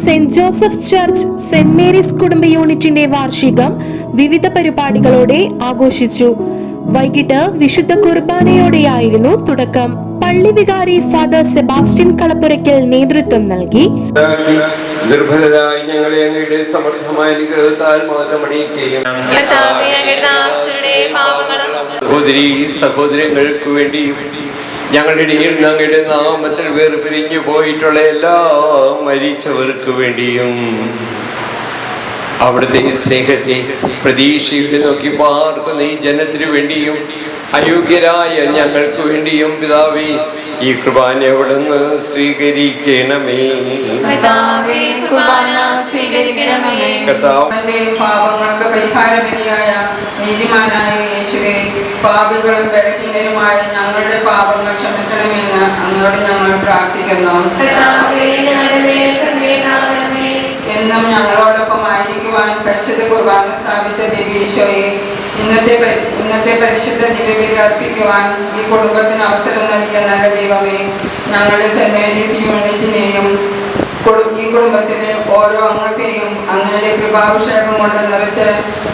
Saint Joseph church Saint Mary's കുടുംബ യൂണിറ്റിന്റെ വാർഷികം വിവിധ പരിപാടികളോടെ ആഘോഷിച്ചു. വൈകിട്ട് വിശുദ്ധ കുർബാനയോടെയായിരുന്നു തുടക്കം. പള്ളി വികാരി ഫാദർ സെബാസ്റ്റ്യൻ കളപ്പുരയ്ക്കൽ നേതൃത്വം നൽകി. നിർഭരരായി ഞങ്ങളെ അങ്ങയുടെ സമർത്ഥമായ അനുഗ്രഹത്താൽ സഹോദരി സഹോദരങ്ങൾക്ക് വേണ്ടിയും ഞങ്ങളുടെ ഇടയിൽ ഞങ്ങളുടെ നാമത്തിൽ വേർപിരിഞ്ഞു പോയിട്ടുള്ള എല്ലാ മരിച്ചവർക്ക് വേണ്ടിയും അവിടുത്തെ സ്നേഹത്തെ പ്രതീക്ഷയുടെ നോക്കി പാർക്കുന്ന ഈ ജനത്തിനു വേണ്ടിയും അയോഗ്യരായ ഞങ്ങൾക്ക് വേണ്ടിയും പിതാവി ഈ കുർബാന എവിടെ സ്വീകരിക്കണമേ? കർത്താവേ, കുർബാന സ്വീകരിക്കണമേ. കർത്താവ്. പാപങ്ങൾക്ക് പരിഹാരമില്ലായ നീതിമാനായ യേശുവെ പാപികളും ബലഹീനരുമായ ഞങ്ങളുടെ പാപങ്ങൾ ക്ഷമിക്കണമെന്ന് അങ്ങോട്ട് ഞങ്ങൾ പ്രാർത്ഥിക്കുന്നു. എന്നും ഞങ്ങളോടൊപ്പം ആയിരിക്കുവാൻ പരിശുദ്ധ കുർബാന സ്ഥാപിച്ച ദിവീശോയെ ഇന്നത്തെ ഇന്നത്തെ പരിശുദ്ധ ദിവ്യബലി അർപ്പിക്കുവാൻ ഈ കുടുംബത്തിന് അവസരം നൽകിയ നല്ല ദൈവമേ ഞങ്ങളുടെ സെന്റ് മേരീസ് യൂണിറ്റിനെയും കുടു- കുടുംബത്തിന് ഓരോ അംഗത്തെയും അങ്ങയുടെ കൃപാഭിഷേകം കൊണ്ട് നിറച്ച്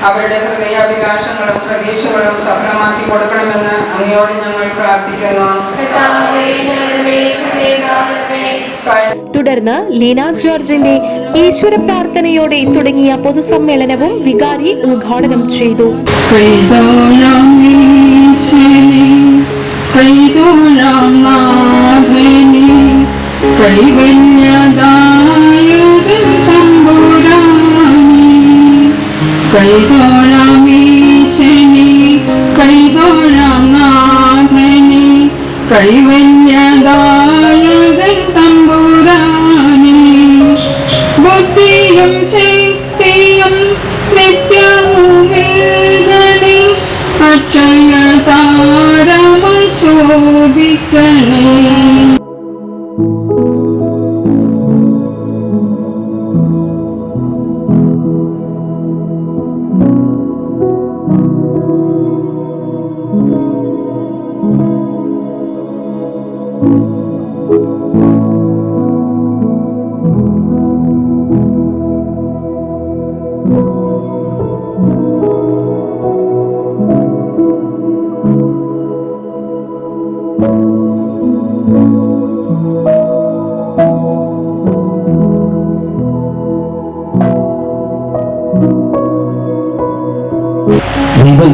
അവരുടെ ഹൃദയാഭിലാഷങ്ങളും പ്രതീക്ഷകളും സഫലമാക്കി കൊടുക്കണമെന്ന് അങ്ങയോട് ഞങ്ങൾ പ്രാർത്ഥിക്കുന്നു. തുടർന്ന് ലീന ജോർജിന്റെ ഈശ്വര പ്രാർത്ഥനയോടെ തുടങ്ങിയ പൊതുസമ്മേളനവും വികാരി ഉദ്ഘാടനം ചെയ്തു. കൈതോഴാം കൈതോഴാം ഈശനെ കൈതോഴാം നാഥനെ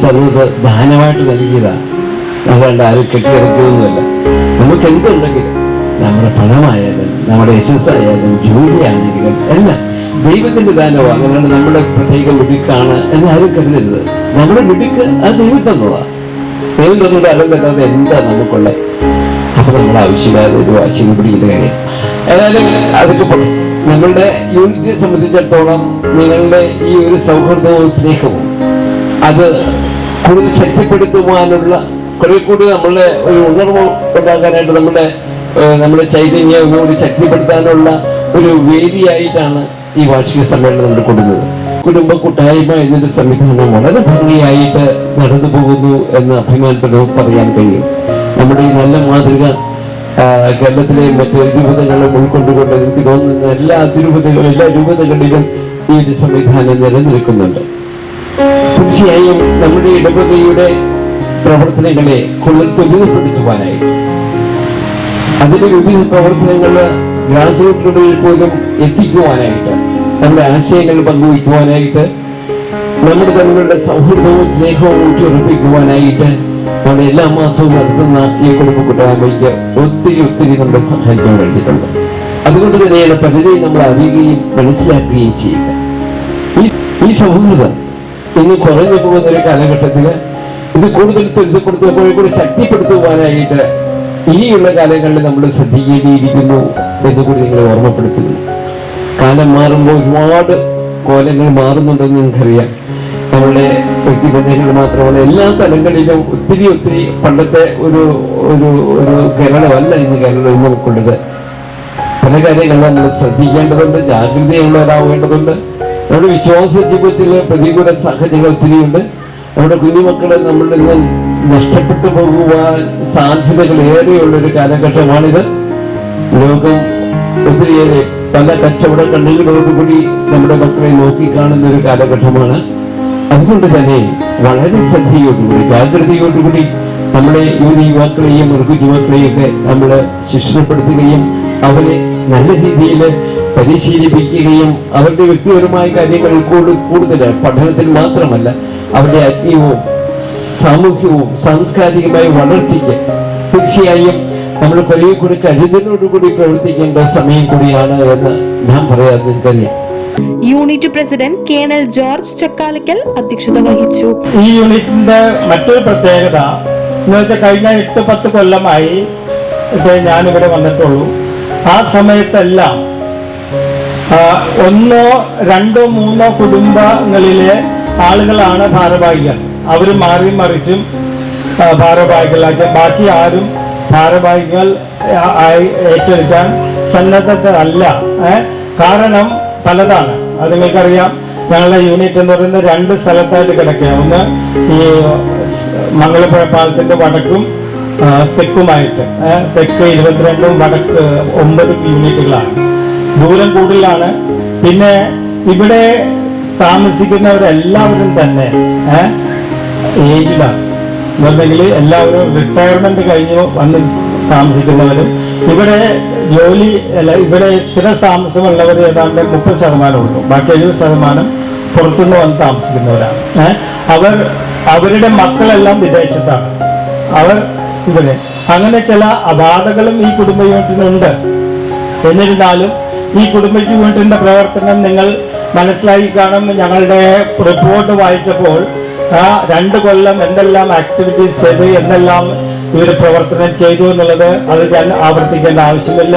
ദൈവം തന്നത് ദാനമായിട്ട് നൽകിയതാണ് അതുകൊണ്ട് ആരും കെട്ടിയിറക്കിയൊന്നുമല്ല നമുക്ക് എന്തുണ്ടെങ്കിലും നമ്മുടെ പണമായാലും നമ്മുടെ യശസ് ആയാലും ജോലിയാണെങ്കിലും എല്ലാം ദൈവത്തിന്റെ ദാനവും അങ്ങനെയാണ് നമ്മുടെ പ്രത്യേക മിടുക്കാണ് എന്ന് ആരും കരുതരുത്. നമ്മുടെ മിടുക്ക് അത് ദൈവം തന്നതാണ് ദൈവം തന്നത് അല്ല തന്നത് എന്താ നമുക്കുള്ളത് അപ്പൊ നമ്മൾ ആവശ്യമില്ലാതെ ഒരു വാശി പിടിക്കുന്ന കാര്യം. ഏതായാലും അതൊക്കെ നമ്മളുടെ യൂണിറ്റിനെ സംബന്ധിച്ചിടത്തോളം നിങ്ങളുടെ ഈ ഒരു സൗഹൃദവും സ്നേഹവും അത് കൂടുതൽ ശക്തിപ്പെടുത്തുവാനുള്ള കുറെ കൂടി നമ്മളുടെ ഒരു ഉണർവ് ഉണ്ടാക്കാനായിട്ട് നമ്മുടെ നമ്മുടെ ചൈതന്യം കൂടി ശക്തിപ്പെടുത്താനുള്ള ഒരു വേദിയായിട്ടാണ് ഈ വാർഷിക സമ്മേളനം നമ്മൾ കൊടുക്കുന്നത് കുടുംബ കൂട്ടായ്മ എന്നൊരു സംവിധാനം വളരെ ഭംഗിയായിട്ട് നടന്നു പോകുന്നു എന്ന് അഭിമാനത്തോട് പറയാൻ കഴിയും. നമ്മുടെ ഈ നല്ല മാതൃക കേരളത്തിലെ മറ്റ് രൂപതകളും ഉൾക്കൊണ്ടുകൊണ്ട് എനിക്ക് തോന്നുന്ന എല്ലാ അതിരൂപതകളും എല്ലാ രൂപതകളിലും ഈ ഒരു സംവിധാനം നിലനിൽക്കുന്നുണ്ട്. തീർച്ചയായും നമ്മുടെ ഇടവകയുടെ പ്രവർത്തനങ്ങളെ കൂടുതൽ ത്വരിതപ്പെടുത്തുവാനായി അതിന്റെ വിവിധ പ്രവർത്തനങ്ങൾ ഗ്രാസ് പോലും എത്തിക്കുവാനായിട്ട് നമ്മുടെ ആശയങ്ങൾ പങ്കുവയ്ക്കുവാനായിട്ട് നമ്മുടെ തമ്മിലുള്ള സൗഹൃദവും സ്നേഹവും ഊട്ടിയുറപ്പിക്കുവാനായിട്ട് നമ്മൾ എല്ലാ മാസവും നടത്തുന്ന ഈ കുടുംബ കൂട്ടായ്മയ്ക്ക് ഒത്തിരി ഒത്തിരി നമ്മളെ സഹായിക്കാൻ കഴിഞ്ഞിട്ടുണ്ട് അതുകൊണ്ട് തന്നെയാണ് പലരെയും നമ്മൾ അറിയുകയും മനസ്സിലാക്കുകയും ചെയ്യുക. ഈ സൗഹൃദം ഇന്ന് കുറഞ്ഞു പോകുന്ന ഒരു കാലഘട്ടത്തിൽ ഇത് കൂടുതൽ കുറെ കൂടി ശക്തിപ്പെടുത്തുവാനായിട്ട് ഇനിയുള്ള കാലങ്ങളിൽ നമ്മൾ ശ്രദ്ധിക്കേണ്ടിയിരിക്കുന്നു എന്ന് കൂടി നിങ്ങൾ ഓർമ്മപ്പെടുത്തുന്നു. കാലം മാറുമ്പോൾ ഒരുപാട് കോലങ്ങൾ മാറുന്നുണ്ടെന്ന് നിങ്ങൾക്കറിയാം. നമ്മളുടെ വ്യക്തിബന്ധങ്ങൾ മാത്രമല്ല എല്ലാ തലങ്ങളിലും ഒത്തിരി ഒത്തിരി പണ്ടത്തെ ഒരു ഒരു ഒരു കേരളമല്ല ഇന്ന് കേരളം ഇന്ന് നമുക്കുള്ളത്. പല കാര്യങ്ങളും നമ്മൾ ശ്രദ്ധിക്കേണ്ടതുണ്ട് ജാഗ്രതയുള്ളവരാവേണ്ടതുണ്ട്. നമ്മുടെ വിശ്വാസ ജീവിതത്തിലെ പ്രതികൂല സാഹചര്യങ്ങൾ ഒത്തിരിയുണ്ട്. നമ്മുടെ കുഞ്ഞുമക്കളെ നമ്മൾ നിന്ന് നഷ്ടപ്പെട്ടു പോകുവാൻ സാധ്യതകൾ ഏറെയുള്ള ഒരു കാലഘട്ടമാണിത്. ലോകം ഒത്തിരിയേറെ പല കച്ചവട കണ്ണുകളോടുകൂടി നമ്മുടെ മക്കളെ നോക്കിക്കാണുന്ന ഒരു കാലഘട്ടമാണ്. അതുകൊണ്ട് തന്നെ വളരെ ശ്രദ്ധയോടുകൂടി ജാഗ്രതയോടുകൂടി നമ്മുടെ യുവതി യുവാക്കളെയും മൃഗു യുവാക്കളെയും ഒക്കെ നമ്മൾ ശിക്ഷണപ്പെടുത്തുകയും അവരെ നല്ല രീതിയിൽ പരിശീലിപ്പിക്കുകയും അവരുടെ വ്യക്തിപരമായ കാര്യങ്ങൾ കൂടുതൽ കൂടുതൽ പഠനത്തിൽ മാത്രമല്ല അവരുടെ ആത്മീയവും സാമൂഹ്യവും സാംസ്കാരികമായ വളർച്ചയ്ക്ക് തീർച്ചയായും നമ്മൾ കുറേ കൂടി കരുതലോടുകൂടി പ്രവർത്തിക്കേണ്ട സമയം കൂടിയാണ് എന്ന് ഞാൻ പറയാതെ തന്നെ unit president colonel George Chakkalikkal അധ്യക്ഷത വഹിച്ചു. ഈ യൂണിറ്റിന്റെ മറ്റൊരു പ്രത്യേകത എന്ന് വെച്ചാൽ കഴിഞ്ഞ എട്ട് പത്ത് കൊല്ലമായി ഞാൻ ഞാനിവിടെ വന്നിട്ടുള്ളൂ. ആ സമയത്തെല്ലാം ഒന്നോ രണ്ടോ മൂന്നോ കുടുംബങ്ങളിലെ ആളുകളാണ് ഭാരവാഹികൾ. അവർ മാറി മറിച്ചും ഭാരവാഹികളാക്കി. ബാക്കി ആരും ഭാരവാഹികൾ ആയി ഏറ്റെടുക്കാൻ സന്നദ്ധതല്ല കാരണം പലതാണ്. അത് നിങ്ങൾക്കറിയാം. ഞങ്ങളുടെ യൂണിറ്റ് എന്ന് പറയുന്നത് രണ്ട് സ്ഥലത്തായിട്ട് കിടക്കുക ഒന്ന് ഈ മംഗളപ്പുഴ പാലത്തിന്റെ വടക്കും തെക്കുമായിട്ട്? തെക്ക് ഇരുപത്തിരണ്ടും വടക്ക് ഒമ്പത് യൂണിറ്റുകളാണ്. ദൂരം കൂടുതലാണ്. പിന്നെ ഇവിടെ താമസിക്കുന്നവരെല്ലാവരും തന്നെ ഏജിലാണ് എന്നുണ്ടെങ്കിൽ എല്ലാവരും റിട്ടയർമെന്റ് കഴിഞ്ഞ് വന്ന് താമസിക്കുന്നവരും. ഇവിടെ ജോലി അല്ല ഇവിടെ സ്ഥിര താമസമുള്ളവർ ഏതാണ്ട് മുപ്പത് ശതമാനം ഉള്ളൂ. ബാക്കി എഴുപത് ശതമാനം പുറത്തുനിന്ന് വന്ന് താമസിക്കുന്നവരാണ്. അവർ അവരുടെ മക്കളെല്ലാം വിദേശത്താണ്. അവർ ഇവിടെ. അങ്ങനെ ചില അബാധകളും ഈ കുടുംബ യൂണിറ്റിനുണ്ട്. എന്നിരുന്നാലും ഈ കുടുംബയ്ക്ക് യൂണിറ്റിന്റെ പ്രവർത്തനം നിങ്ങൾ മനസ്സിലായി കാണും ഞങ്ങളുടെ റിപ്പോർട്ട് വായിച്ചപ്പോൾ ആ രണ്ട് കൊല്ലം എന്തെല്ലാം ആക്ടിവിറ്റീസ് ചെയ്തു എന്തെല്ലാം ഇവർ പ്രവർത്തനം ചെയ്തു എന്നുള്ളത് അത് ഞാൻ ആവർത്തിക്കേണ്ട ആവശ്യമില്ല.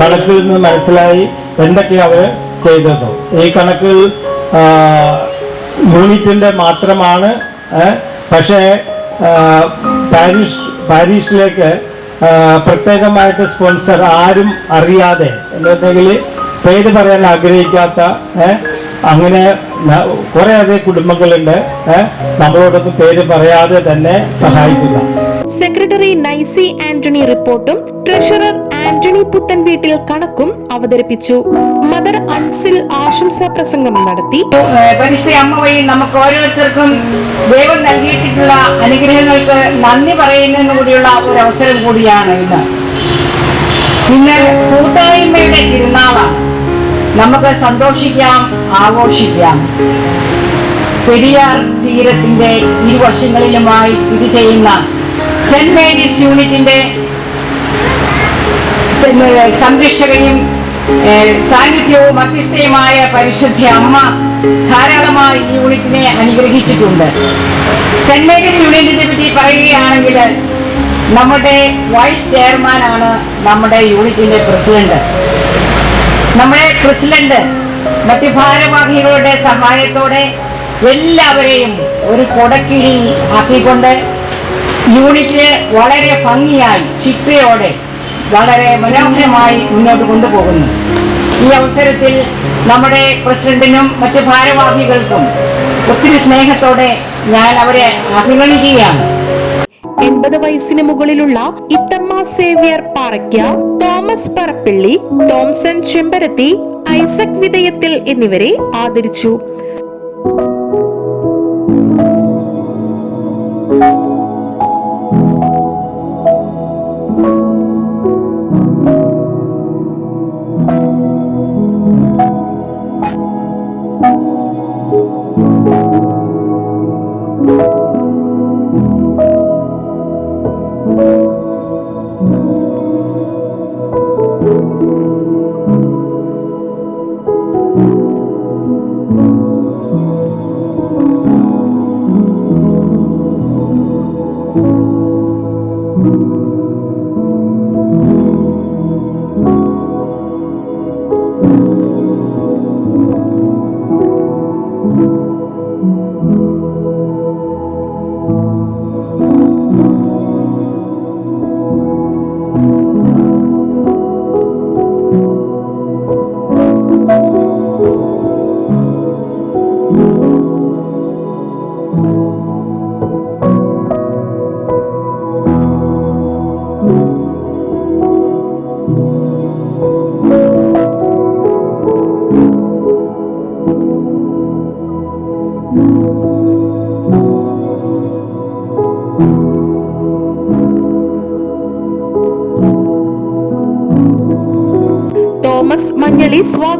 കണക്കിൽ നിന്ന് മനസ്സിലായി എന്തൊക്കെ അവർ ചെയ്തത്. ഈ കണക്കിൽ യൂണിറ്റിന്റെ മാത്രമാണ് പക്ഷേ പാരീഷ് പാരീഷിലേക്ക് പ്രത്യേകമായിട്ട് സ്പോൺസർ ആരും അറിയാതെ എന്നുണ്ടെങ്കിൽ പേര് പറയാൻ ആഗ്രഹിക്കാത്ത അങ്ങനെ കുറേ കുറേയധികം കുടുംബങ്ങളുണ്ട് നമ്മളോടൊപ്പം പേര് പറയാതെ തന്നെ സഹായിക്കുന്ന സെക്രട്ടറി നൈസി ആന്റണി റിപ്പോർട്ടും ട്രഷറർ ആന്റണി പുത്തൻ വീട്ടിൽ കണക്കും അവതരിപ്പിച്ചു. മദർ അൻസിൽ ആശംസാ പ്രസംഗം നടത്തി. പരിശുദ്ധ വഴി നമുക്ക് ഓരോരുത്തർക്കും ദൈവം നൽകിയിട്ടുള്ള അനുഗ്രഹങ്ങൾക്ക് നന്ദി പറയുന്നതിന് കൂടിയുള്ള ഒരു അവസരം കൂടിയാണ് ഇന്ന് ഇന്ന് കൂട്ടായ്മയുടെ തിരുനാളാണ്. നമുക്ക് സന്തോഷിക്കാം ആഘോഷിക്കാം. പെരിയാർ തീരത്തിന്റെ ഇരുവശങ്ങളിലുമായി സ്ഥിതി ചെയ്യുന്ന സെന്റ് മേരീസ് യൂണിറ്റിന്റെ സംരക്ഷകയും സാന്നിധ്യവും മധ്യസ്ഥയുമായ പരിശുദ്ധ അമ്മ ധാരാളമായി ഈ യൂണിറ്റിനെ അനുഗ്രഹിച്ചിട്ടുണ്ട്. സെന്റ് മേരീസ് യൂണിറ്റിനെ പറ്റി പറയുകയാണെങ്കിൽ നമ്മുടെ വൈസ് ചെയർമാൻ ആണ് നമ്മുടെ യൂണിറ്റിന്റെ പ്രസിഡന്റ്. നമ്മുടെ പ്രസിഡന്റ് മറ്റ് ഭാരവാഹികളുടെ സഹായത്തോടെ എല്ലാവരെയും ഒരു കൊടക്കിഴി ആക്കിക്കൊണ്ട് യൂണിറ്റ് വളരെ ഭംഗിയായി ചിട്ടയോടെ വളരെ മനോഹരമായി മുന്നോട്ട് കൊണ്ടുപോകുന്നു. ഈ അവസരത്തിൽ നമ്മുടെ പ്രസിഡന്റിനും മറ്റ് ഭാരവാഹികൾക്കും ഒത്തിരി സ്നേഹത്തോടെ ഞാൻ അവരെ അഭിനന്ദിക്കുകയാണ്. എൺപത് വയസ്സിന് മുകളിലുള്ള Ithamma Xavier Parakka Thomas Parappilly Thomson Chembarathi Isaac വിധയത്തിൽ എന്നിവരെ ആദരിച്ചു.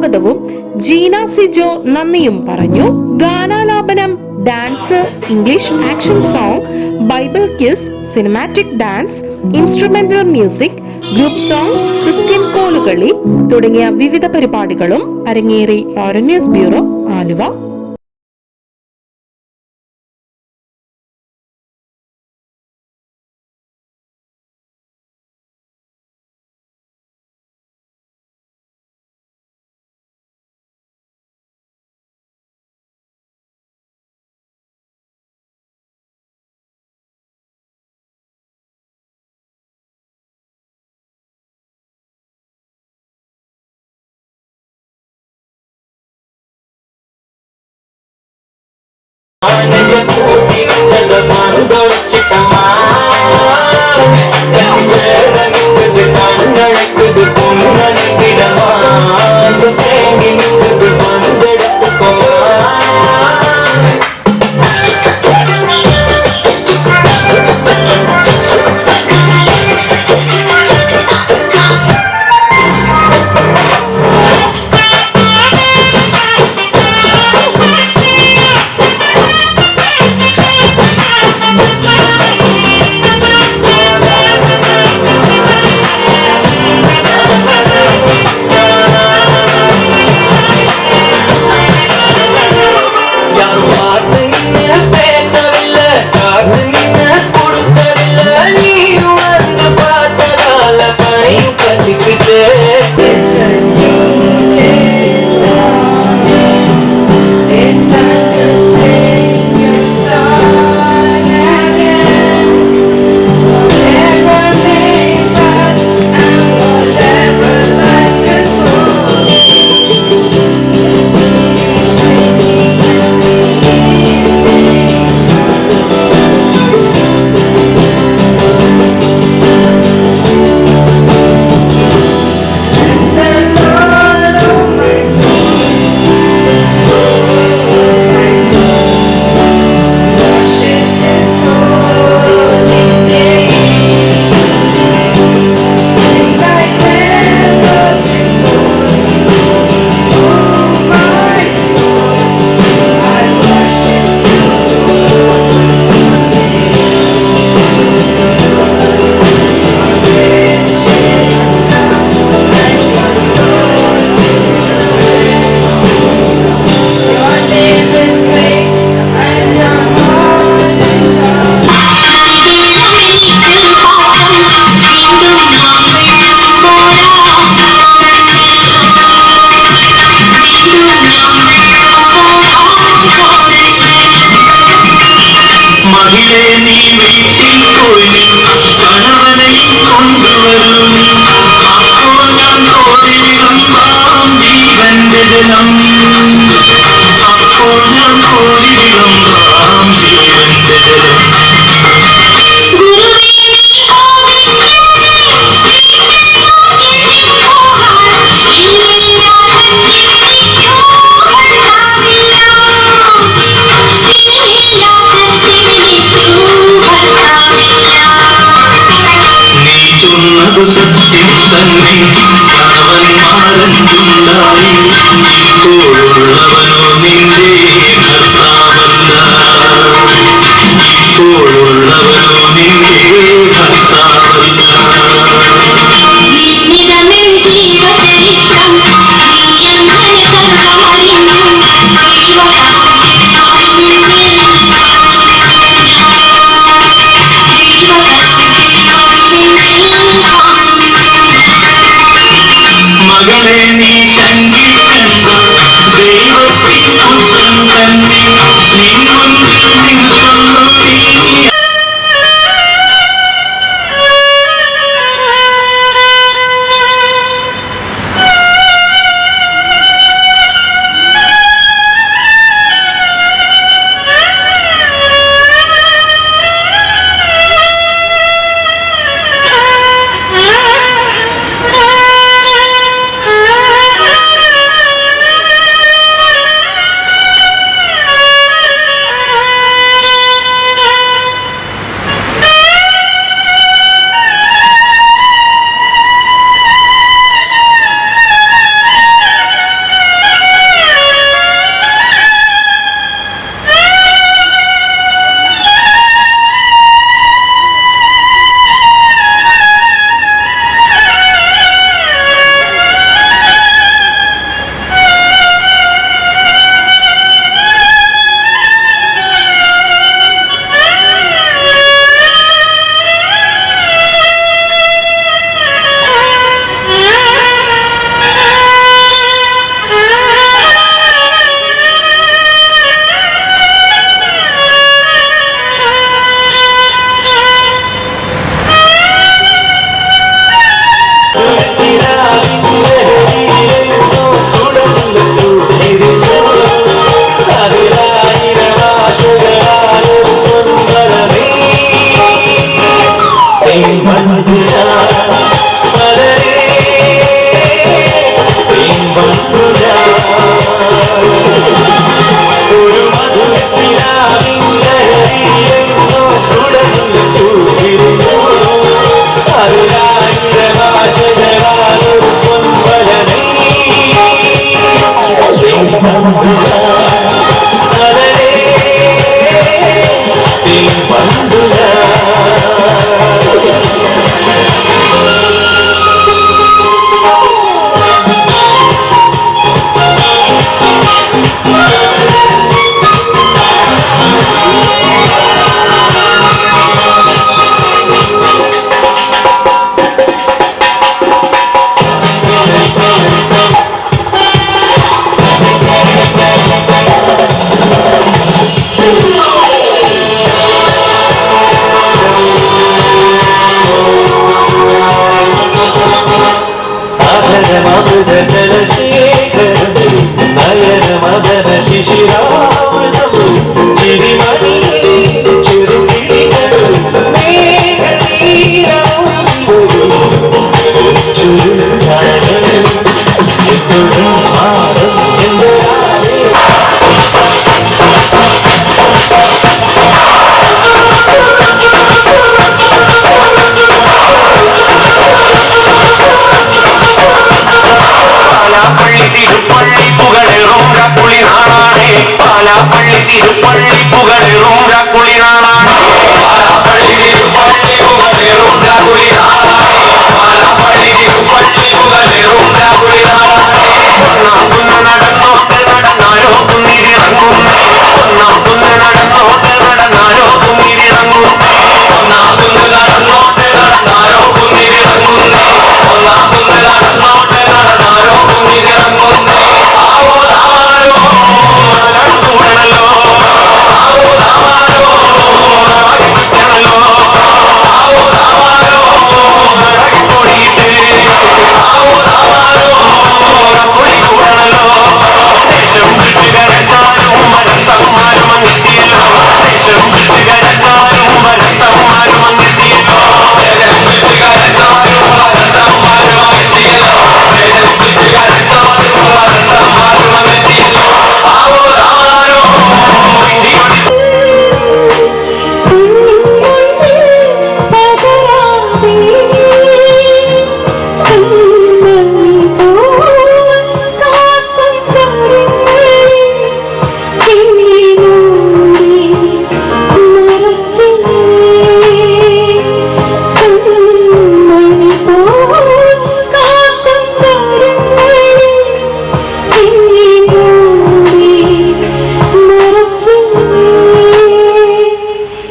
സ്വാഗതവും ജീന സിജോ നന്ദിയും പറഞ്ഞു. ഗാനാലാപനം dance English action song Bible quiz cinematic dance instrumental music group song Christian കോളുകളി തുടങ്ങിയ വിവിധ പരിപാടികളും അരങ്ങേറി പൗരന്യൂസ് ബ്യൂറോ ആലുവ.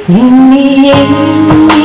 念你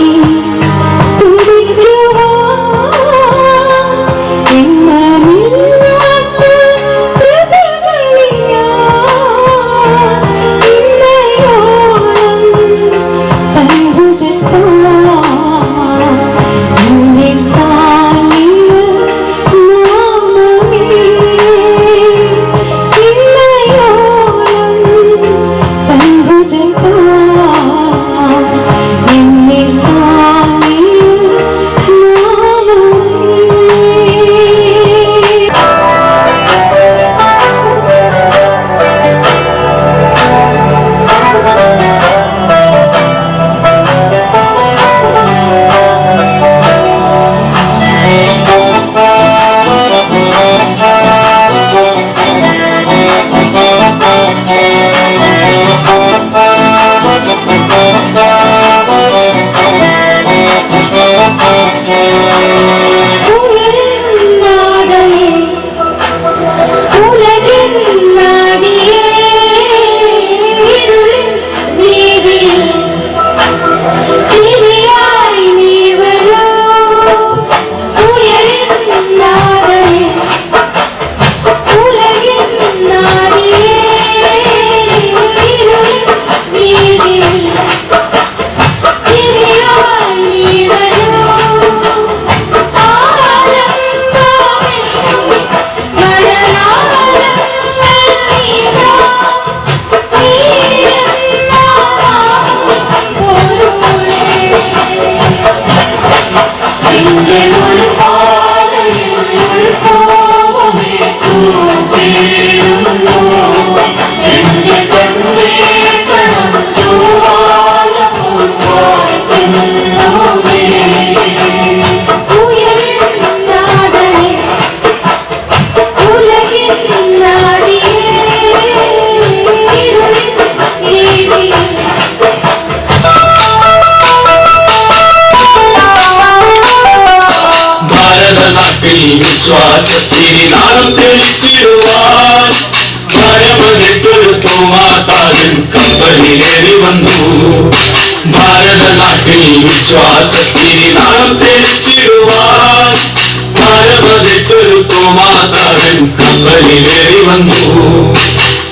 തോമാതാരൻ കപ്പലിലേറി വന്നു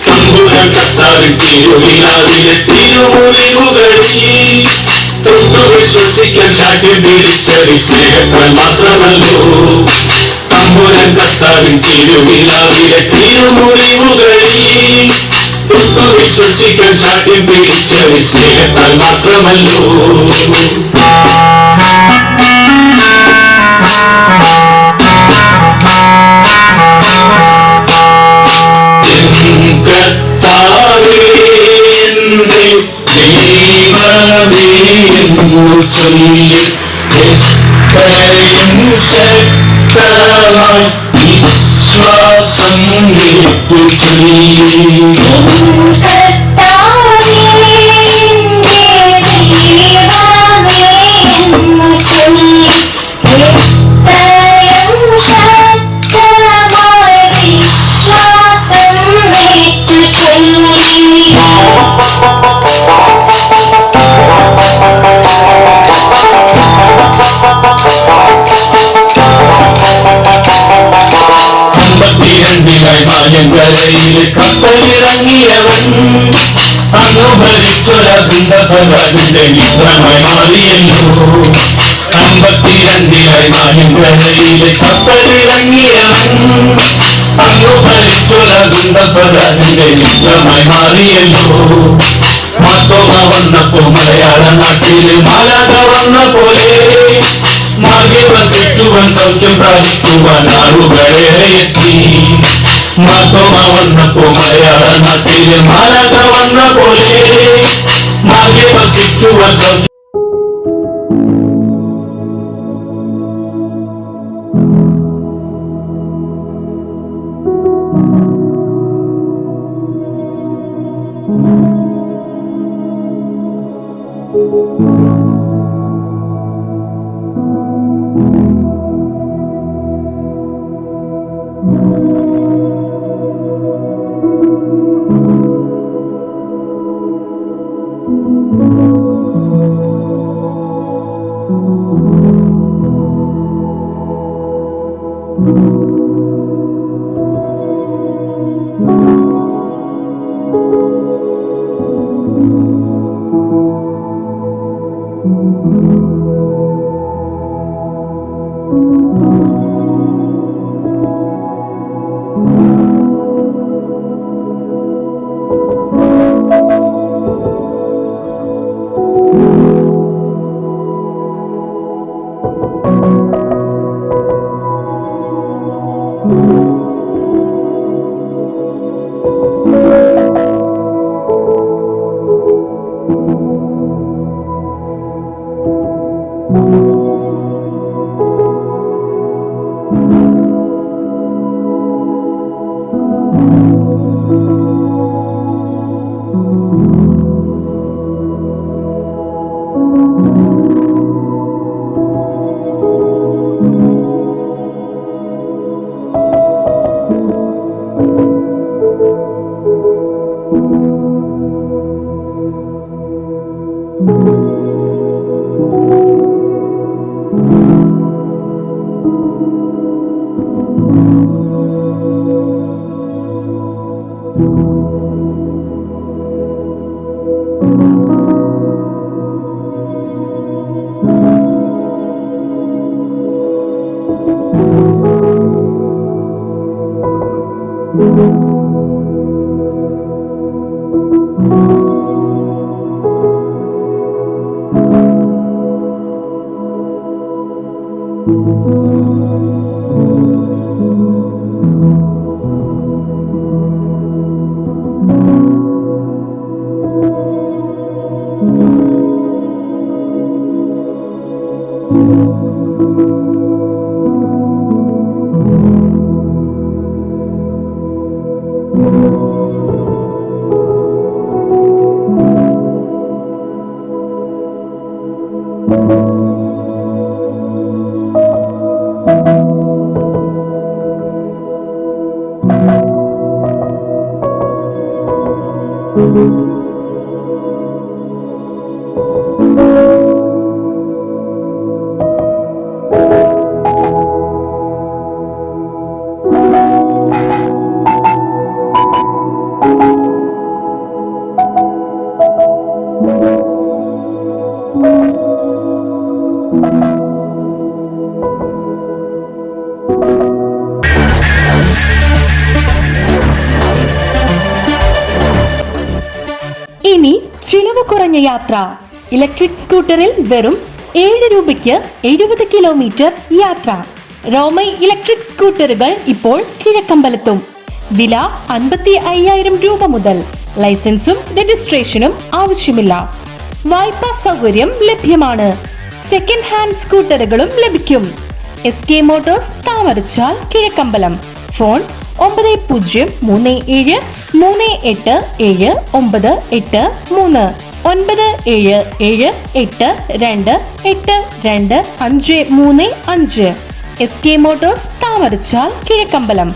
തമ്പുരാൻ കർത്താവിൻ തിരുവിലാവിലെ തിരുമുറിവുകളിൽ തൊട്ടു വിശ്വസിക്കാൻ ശാഠ്യം പിടിച്ചടി സ്നേഹത്താൽ മാത്രമല്ലോ തമ്പുരാൻ കർത്താവിൻ തിരുവിലാവിലെ തിരുമുറിവുകളിൽ തൊട്ടു വിശ്വസിക്കാൻ ശാഠ്യം പിടിച്ചടി സ്നേഹത്താൽ മാത്രമല്ലോ. சொல்லி எப்பையும் செட்டலாய் விஸ்வாசம் எடுத்து சொல்லி അമ്പത്തിരണ്ടിലായി മായങ്കരയിൽ കപ്പലിറങ്ങിയവൻ അനുഭവിച്ചൊര ഗന്ധഫലത്തിന്റെ മിത്രമായി മാറിയല്ലോ മാത്തോമ വന്നപ്പോ മലയാള നാട്ടിൽ മാലാക വന്ന പോലെ മാർഗെ വസിക്കുവാൻ സൗഖ്യം പ്രാപിക്കുവാൻ ആളുകളേറെ എത്തി മാത്തോമ വന്നപ്പോ മലയാള നാട്ടിൽ മാലാക വന്ന പോലെ it to myself thank you. വസിക്കുവാൻ ചിലവ് കുറഞ്ഞ യാത്ര. ഇലക്ട്രിക് സ്കൂട്ടറിൽ വെറും ഏഴ് രൂപയ്ക്ക് എഴുപത് കിലോമീറ്റർ യാത്ര. റോമൈ ഇലക്ട്രിക് സ്കൂട്ടറുകൾ ഇപ്പോൾ കിഴക്കമ്പലത്തും. വില അൻപത്തി അയ്യായിരം രൂപ മുതൽ. ലൈസൻസും രജിസ്ട്രേഷനും ആവശ്യമില്ല. വായ്പാ സൗകര്യം ലഭ്യമാണ്. സെക്കൻഡ് ഹാൻഡ് സ്കൂട്ടറുകളും ലഭിക്കും. S K Motors Thamarachal Kizhakkambalam. Phone ഒമ്പത് പൂജ്യം മൂന്ന് ഏഴ് മൂന്ന് എട്ട് ഏഴ് ഒമ്പത് എട്ട് മൂന്ന്. ഒൻപത് ഏഴ് ഏഴ് എട്ട് രണ്ട് എട്ട് രണ്ട് അഞ്ച് മൂന്ന് അഞ്ച്. S K Motors Thamarachal Kizhakkambalam.